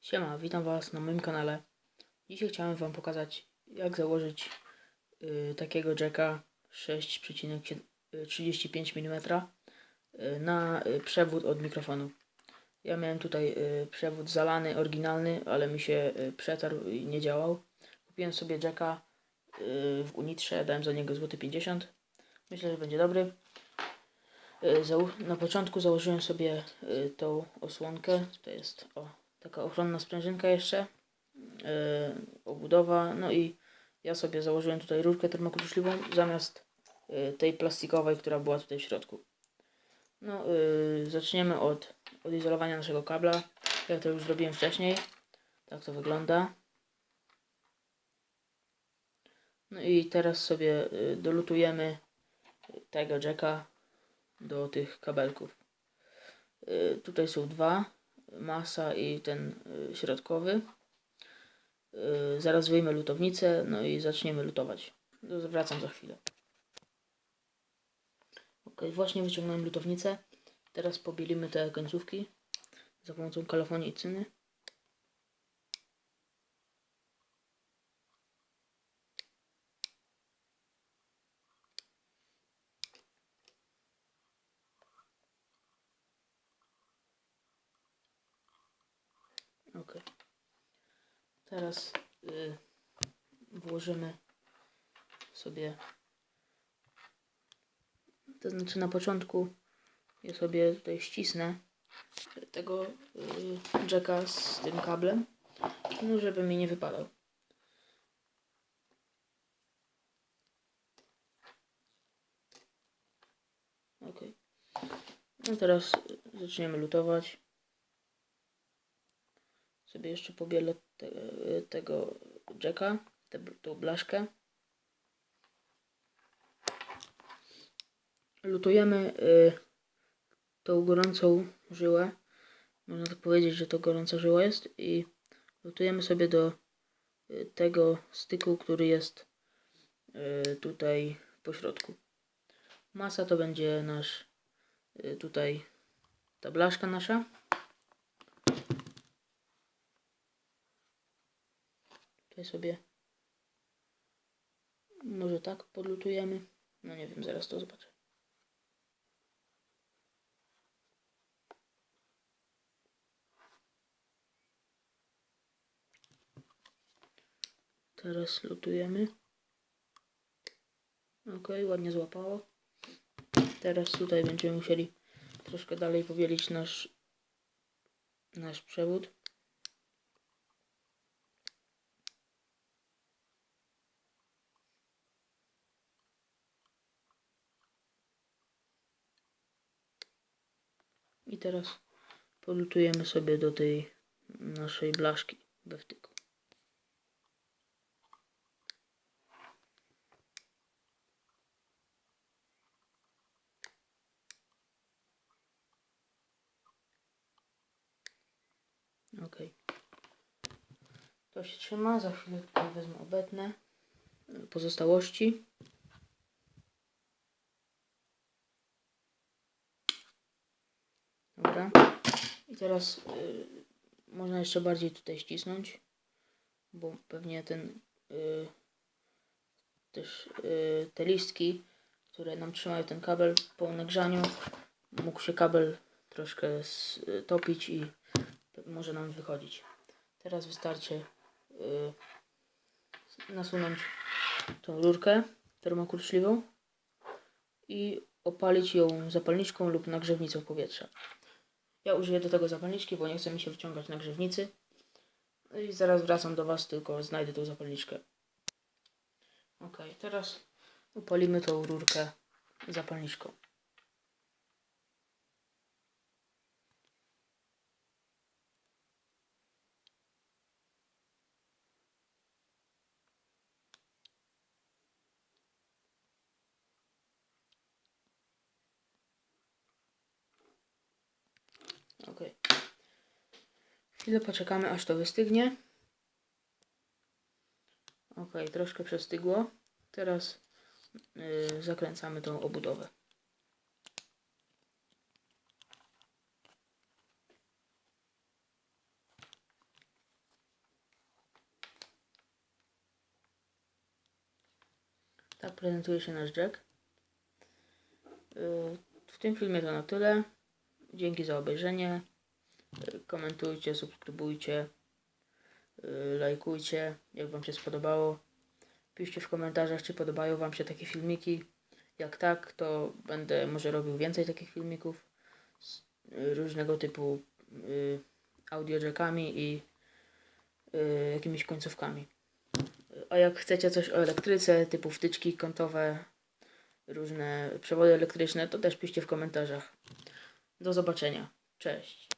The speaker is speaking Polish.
Siema, witam Was na moim kanale. Dzisiaj chciałem Wam pokazać, jak założyć y, takiego jacka 6,35 mm y, na y, przewód od mikrofonu. Ja miałem tutaj y, przewód zalany, oryginalny, ale mi się y, przetarł i nie działał. Kupiłem sobie jacka y, w Unitrze, dałem za niego złoty 50. Myślę, że będzie dobry. Y, Na początku założyłem sobie tą osłonkę. To jest o, taka ochronna sprężynka jeszcze. y, Obudowa. No i ja sobie założyłem tutaj rurkę termokruszliwą zamiast y, tej plastikowej, która była tutaj w środku. No, y, zaczniemy od odizolowania naszego kabla. Ja to już zrobiłem wcześniej. Tak to wygląda. No i teraz sobie y, dolutujemy tego jacka do tych kabelków. Y, tutaj są dwa, masa i ten y, środkowy. Y, zaraz wyjmę lutownicę, no i zaczniemy lutować. Do- Wracam za chwilę. Ok, właśnie wyciągnąłem lutownicę. Teraz pobielimy te końcówki za pomocą kalofonii i cyny. Ok. Teraz y, włożymy sobie. To znaczy na początku ja sobie tutaj ścisnę tego y, jacka z tym kablem, no żeby mi nie wypadał. Ok. No teraz zaczniemy lutować sobie jeszcze pobielę te, tego jacka, tę tą blaszkę. Lutujemy y, tą gorącą żyłę. Można tak powiedzieć, że to gorąca żyła jest i lutujemy sobie do y, tego styku, który jest y, tutaj po środku. Masa to będzie nasz y, tutaj ta blaszka nasza. Tutaj sobie może tak podlutujemy. No nie wiem, zaraz to zobaczę. Teraz lutujemy. Ok, ładnie złapało. Teraz tutaj będziemy musieli troszkę dalej powielić nasz nasz przewód. I teraz polutujemy sobie do tej naszej blaszki we wtyku. Ok. To się trzyma. Za chwilę tutaj wezmę obetnę y, pozostałości. Dobra. I teraz y, można jeszcze bardziej tutaj ścisnąć, bo pewnie ten y, też y, te listki, które nam trzymają ten kabel po nagrzaniu, mógł się kabel troszkę stopić i może nam wychodzić. Teraz wystarczy y, nasunąć tą rurkę termokurczliwą i opalić ją zapalniczką lub nagrzewnicą powietrza. Ja użyję do tego zapalniczki, bo nie chce mi się wciągać nagrzewnicy. No I zaraz wracam do Was, tylko znajdę tą zapalniczkę. Ok, teraz upalimy tą rurkę zapalniczką. Chwilę poczekamy, aż to wystygnie. Ok, troszkę przestygło. Teraz yy, zakręcamy tą obudowę. Tak prezentuje się nasz jack. Y, w tym filmie to na tyle. Dzięki za obejrzenie. Komentujcie, subskrybujcie, y, lajkujcie, jak Wam się spodobało. Piszcie w komentarzach, czy podobają Wam się takie filmiki. Jak tak, to będę może robił więcej takich filmików z y, różnego typu y, audiojackami i y, jakimiś końcówkami. A jak chcecie coś o elektryce, typu wtyczki kątowe, różne przewody elektryczne, to też piszcie w komentarzach. Do zobaczenia. Cześć.